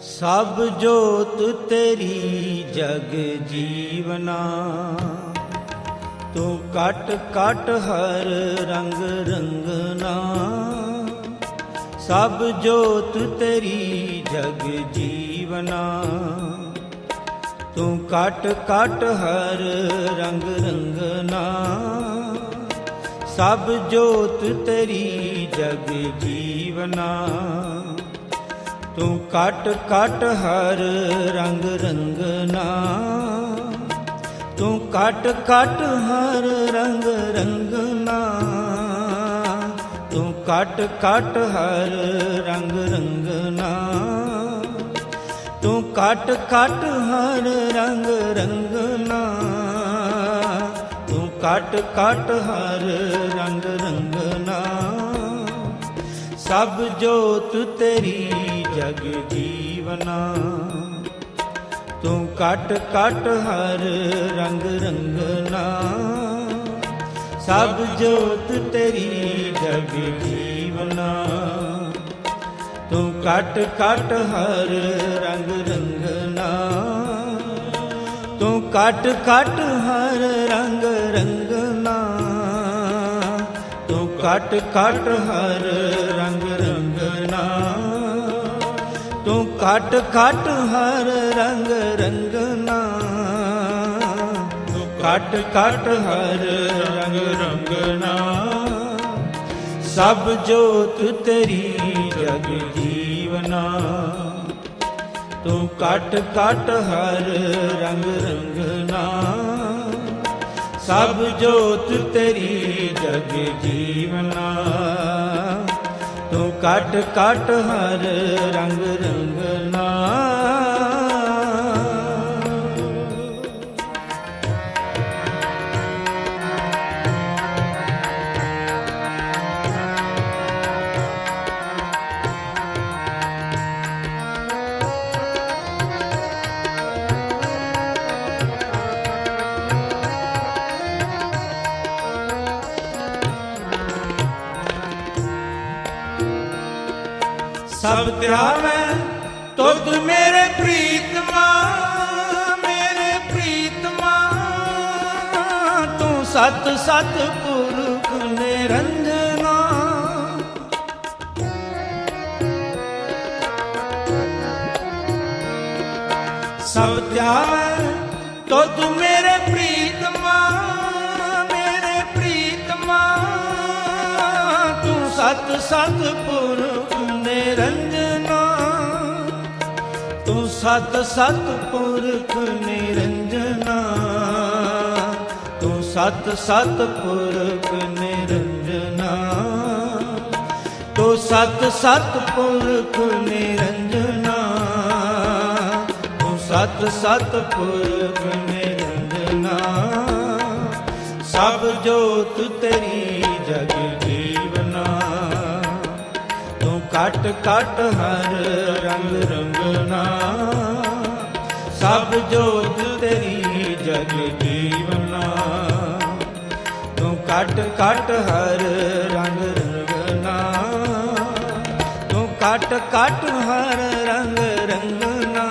ਸਭ ਜੋਤ ਤੇਰੀ ਜਗ ਜੀਵਨਾ, ਤੂੰ ਕਟ ਕਟ ਹਰ ਰੰਗ ਰੰਗਨਾ। ਸਭ ਜੋਤ ਤੇਰੀ ਜਗ ਜੀਵਨਾ, ਤੂੰ ਕਟ ਕਟ ਹਰ ਰੰਗ ਰੰਗਨਾ। ਸਭ ਜੋਤ ਤੇਰੀ ਜਗ ਜੀਵਨਾ। ਤੂੰ ਕਟ ਕਟ ਹਰ ਰੰਗ ਰੰਗਨਾ ਤੂੰ ਕਟ ਕਟ ਹਰ ਰੰਗ ਰੰਗਨਾ ਤੂੰ ਕਟ ਕਟ ਹਰ ਰੰਗ ਰੰਗਨਾ ਤੂੰ ਕਟ ਕਟ ਹਰ ਰੰਗ ਰੰਗਨਾ ਤੂੰ ਕਟ ਕਟ ਹਰ ਰੰਗ ਰੰਗਨਾ ਸਭ ਜੋਤ ਤੇਰੀ ਜਗ ਜੀਵਨਾ। ਤੂੰ ਕਟ ਕਟ ਹਰ ਰੰਗ ਰੰਗਨਾ। ਸਭ ਜੋਤ ਤੇਰੀ ਜਗ ਜੀਵਨਾ। ਤੂੰ ਕਟ ਕਟ ਹਰ ਰੰਗ ਰੰਗਨਾ। ਤੂੰ ਕਟ ਕਟ ਹਰ ਰੰਗ ਕਟ ਕਟ ਹਰ ਰੰਗ ਰੰਗਨਾ ਤੂੰ ਕਟ ਕਟ ਹਰ ਰੰਗ ਰੰਗਨਾ ਤੂੰ ਕਟ ਕਟ ਹਰ ਰੰਗ ਰੰਗਨਾ ਸਭ ਜੋਤ ਤੇਰੀ ਜਗ ਜੀਵਨਾ। ਤੂੰ ਕਟ ਕਟ ਹਰ ਰੰਗ ਰੰਗਨਾ ਸਭ ਜੋਤ ਤੇਰੀ ਜਗ ਜੀਵਨਾ। ਤੂੰ ਕਟ ਕਟ ਹਰ ਰੰਗ ਰੰਗਨਾ। ਸਭ ਧਿਆਵੈ, ਤੁਧ ਮੇਰੇ ਪ੍ਰੀਤਮਾ ਮੇਰੇ ਪ੍ਰੀਤਮਾ। ਤੂੰ ਸਤ ਸਤ ਪੁਰਖ ਨਿਰੰਜਨਾ। ਸਭ ਧਿਆਵੈ, ਤੁਧ ਮੇਰੇ ਪ੍ਰੀਤਮਾ ਮੇਰੇ ਪ੍ਰੀਤਮਾ। ਤੂੰ ਸਤ ਸਤ ਪੁਰਖ ਨਿਰੰਜਨਾ। ਸਤ ਸਤ ਪੁਰਖ ਨਿਰੰਜਨਾ। ਤੂੰ ਸਤ ਸਤ ਪੁਰਖ ਨਿਰੰਜਨਾ। ਤੂੰ ਸਤ ਸਤ ਪੁਰਖ ਨਿਰੰਜਨਾ। ਤੂੰ ਸਤ ਸਤ ਪੁਰਖ ਨਿਰੰਜਨਾ। ਸਭ ਜੋਤ ਤੇਰੀ ਜਗ ਜੀਵਨਾ। ਤੂੰ ਕਟ ਕਟ ਹਰ ਰੰਗ ਰੰਗਨਾ। ਸਭ ਜੋਤ ਤੇਰੀ ਜਗ ਜੀਵਨਾ। ਤੂੰ ਕਟ ਕਟ ਹਰ ਰੰਗ ਰੰਗਨਾ। ਤੂੰ ਕਟ ਕਟ ਹਰ ਰੰਗ ਰੰਗਨਾ।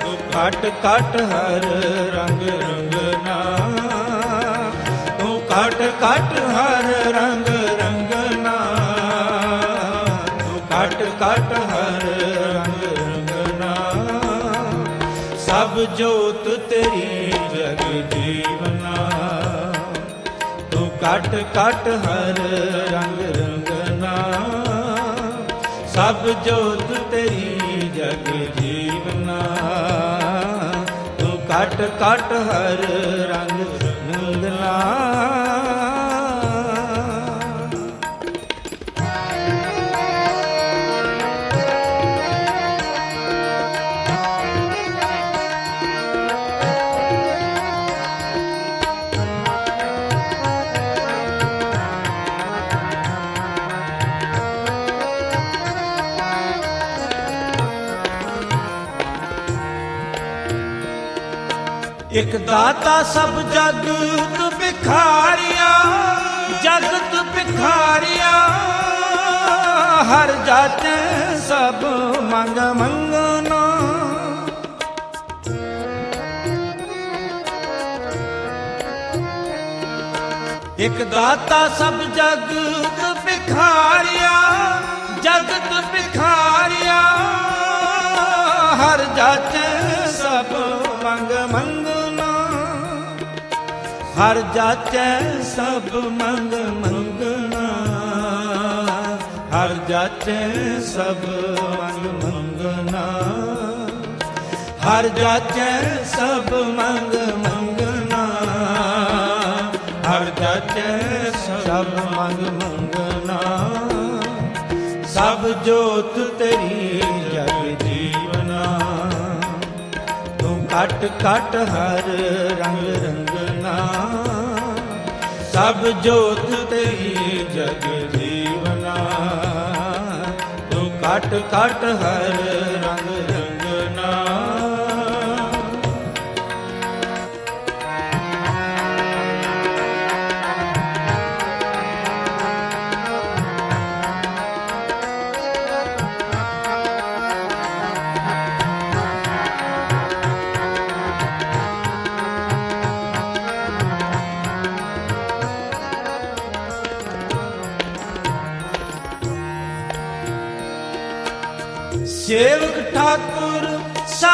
ਤੂੰ ਕਟ ਕਟ ਹਰ ਰੰਗ ਰੰਗਨਾ। ਤੂੰ ਕਟ ਕਟ ਹਰ ਰੰਗ ਸਭ ਜੋਤ ਤੇਰੀ ਜਗ ਜੀਵਨਾ। ਤੂੰ ਕਟ ਕਟ ਹਰ ਰੰਗ ਰੰਗਨਾ। ਸਭ ਜੋਤ ਤੇਰੀ ਜਗ ਜੀਵਨਾ। ਤੂੰ ਕਟ ਕਟ ਹਰ ਰੰਗ ਰੰਗਨਾ। ਇਕ ਦਾਤਾ ਸਭ ਜਗਤ ਵਿਖਾਰਿਆ ਜਗਤ ਵਿਖਾਰਿਆ ਹਰ ਜਾਤ ਸਭ ਮੰਗ ਮੰਗਣਾ ਇਕ ਦਾਤਾ ਸਭ ਜਗਤ ਬਿਖਾਰਿਆ ਜਗਤ ਬਿਖਾਰਿਆ ਹਰ ਜਾਤ ਹਰ ਜਾਚੈ ਸਭ ਮੰਗ ਮੰਗਣਾ। ਹਰ ਜਾਚੈ ਸਭ ਮੰਗ ਮੰਗਣਾ। ਹਰ ਜਾਚੈ ਸਭ ਮੰਗ ਮੰਗਣਾ। ਹਰ ਜਾਚੈ ਸਭ ਮੰਗ ਮੰਗਣਾ। ਸਭ ਜੋਤ ਤੇਰੀ ਤੂੰ ਕਟ ਹਰ ਰੰਗ ਰੰਗਨਾ। ਸਭ ਜੋਤ ਤੇਰੀ ਜਗ ਜੀਵਨਾ। ਤੂੰ ਕਟ ਕਟ ਹਰ ਰੰਗ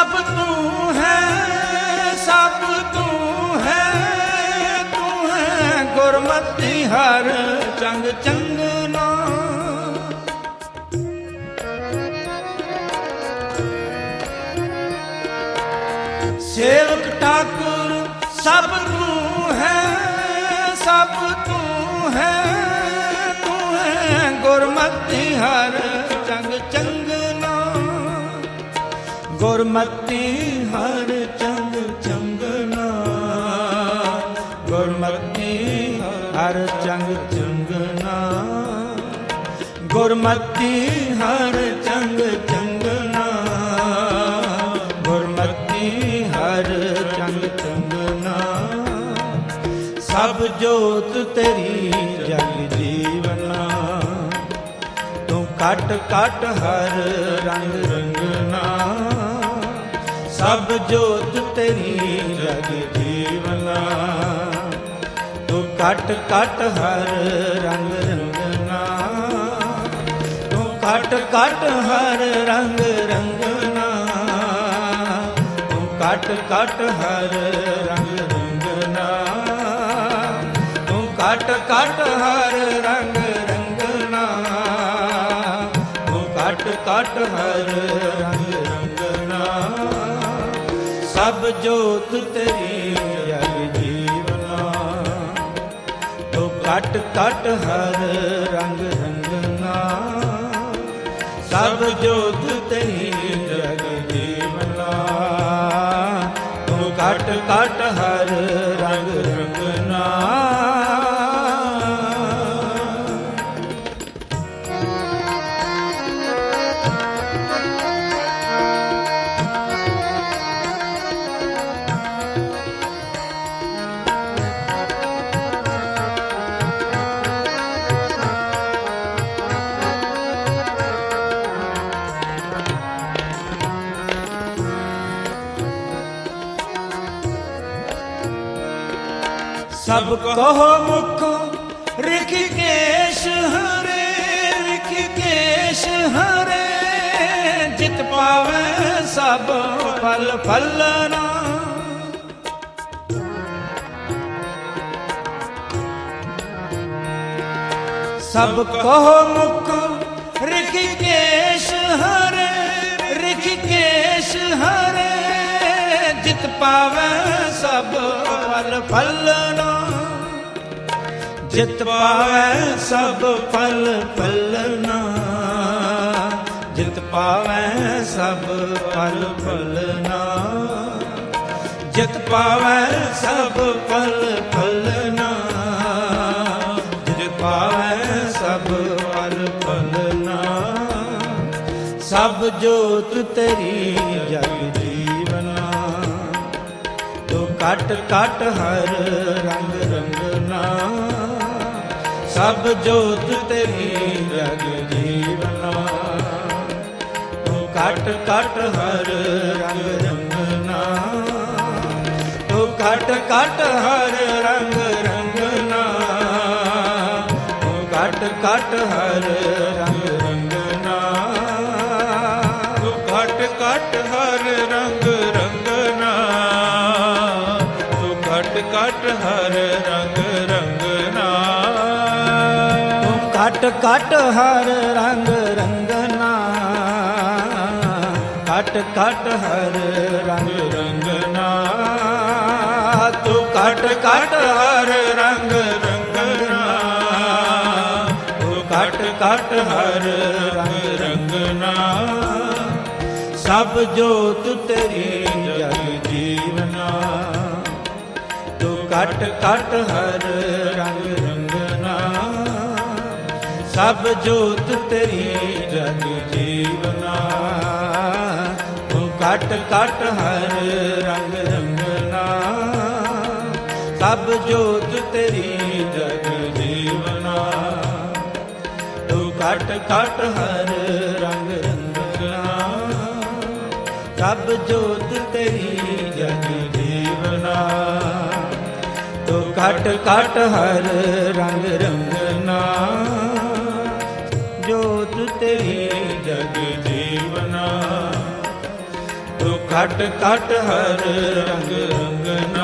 ਸਭ ਤੂੰ ਹੈ, ਸਭ ਤੂੰ ਹੈ ਤੂੰ ਹੈ ਗੁਰਮਤਿ ਹਰ ਚੰਗ ਚੰਗਨਾ ਸੇਵਕ ਠਾਕੁਰ ਸਭ ਤੂੰ ਹੈ, ਸਭ ਤੂੰ ਹੈ ਤੂੰ ਹੈ ਗੁਰਮਤਿ ਹਰ ਚੰਗ ਚੰਗਨਾ ਗੁਰਮਤਿ ਹਰ ਚੰਗ ਚੰਗਨਾ ਗੁਰਮਤਿ ਹਰ ਚੰਗ ਚੰਗਨਾ ਗੁਰਮਤਿ ਹਰ ਚੰਗ ਚੰਗਨਾ ਗੁਰਮਤਿ ਹਰ ਚੰਗ ਚੰਗਨਾ ਸਭ ਜੋਤ ਤੇਰੀ ਜਗ ਜੀਵਨਾ। ਤੂੰ ਕਟ ਕਟ ਹਰ ਰੰਗ ਰੰਗ ਸਭ ਜੋਤ ਤੇਰੀ ਜਗ ਜੀਵਨਾ। ਤੂੰ ਕਟ ਕਟ ਹਰ ਰੰਗ ਰੰਗਨਾ। ਤੂੰ ਕਟ ਕਟ ਹਰ ਰੰਗ ਰੰਗਨਾ। ਤੂੰ ਕਟ ਕਟ ਹਰ ਰੰਗ ਰੰਗਨਾ। ਤੂੰ ਕਟ ਕਟ ਹਰ ਰੰਗ ਰੰਗਨਾ। ਤੂੰ ਕਟ ਕਟ ਹਰ ਰੰਗ ਸਭ ਜੋਤ ਤੇਰੀ ਜਗ ਜੀਵਨਾ। ਤੂੰ ਕਟ ਕਟ ਹਰ ਰੰਗ ਰੰਗਨਾ। ਸਭ ਜੋਤ ਤੇਰੀ ਜਗ ਜੀਵਨਾ। ਤੂੰ ਕਟ ਕਟ ਹਰ ਰੰਗ ਸਭ ਕਹੋ ਮੁਖ ਰਿਖਿਕੇਸ਼ ਹਰੇ ਰਿਖਿਕੇਸ਼ ਹਰੇ। ਜਿਤ ਪਾਵੇ ਸਭ ਫਲ ਫਲਨਾ ਸਭ ਕਹੋ ਮੁਖ ਰਿਖਿਕੇਸ਼ ਹਰੇ ਰਿਖਿਕੇਸ਼ ਹਰੇ। ਜਿਤ ਪਾਵੇ ਸਭ ਫਲ ਫਲਨਾ ਜਿਤ ਪਾਵੇ ਸਭ ਫਲ ਫਲਨਾ। ਜਿਤ ਪਾਵੇ ਸਭ ਫਲ ਫਲਨਾ। ਜਿਤ ਪਾਵੇ ਸਭ ਫਲ ਫਲਨਾ। ਜਿਤ ਪਾਵੇ ਸਭ ਫਲ ਫਲਨਾ। ਸਭ ਜੋਤ ਤੇਰੀ ਜਗ ਜੀਵਨਾ। ਤੂੰ ਕਟ ਕਟ ਹਰ ਰੰਗ ਸਭ ਜੋਤ ਤੇਰੀ ਜਗ ਜੀਵਨਾ ਤੂੰ ਘਟ ਘਟ ਹਰ ਰੰਗ ਰੰਗਨਾ। ਤੂੰ ਘਟ ਘਟ ਹਰ ਰੰਗ ਰੰਗਨਾ। ਤੂੰ ਘਟ ਘਟ ਹਰ ਰੰਗ ਰੰਗਨਾ। ਤੂੰ ਘਟ ਘਟ ਹਰ ਰੰਗ ਘਟ ਘਟ ਹਰ ਰੰਗ ਰੰਗਨਾ। ਘਟ ਘਟ ਹਰ ਰੰਗ ਰੰਗਨਾ। ਤੂੰ ਘਟ ਘਟ ਹਰ ਰੰਗ ਰੰਗਨਾ। ਤੂੰ ਘਟ ਘਟ ਹਰ ਰੰਗ ਰੰਗਨਾ। ਸਭ ਜੋਤ ਤੇਰੀ ਜਗ ਜੀਵਨਾ। ਤੂੰ ਘਟ ਘਟ ਹਰ ਰੰਗ ਰੰਗਨਾ ਸਭ ਜੋਤ ਤੇਰੀ ਜਗ ਜੀਵਨਾ। ਤੂੰ ਘਟ ਘਟ ਹਰ ਰੰਗ ਰੰਗਨਾ। ਸਭ ਜੋਤ ਤੇਰੀ ਜਗ ਜੀਵਨਾ। ਤੂੰ ਘਟ ਘਟ ਹਰ ਰੰਗ ਰੰਗਨਾ। ਸਭ ਜੋਤ ਤੇਰੀ ਜਗ ਜੀਵਨਾ। ਤੂੰ ਘਟ ਘਟ ਹਰ ਰੰਗ ਰੰਗਨਾ। ਜੋਤ ਤੇਰੀ। ਜਗ ਜੀਵਨਾ। ਤੂੰ ਘਟ ਘਟ ਹਰ ਰੰਗ ਰੰਗਨਾ।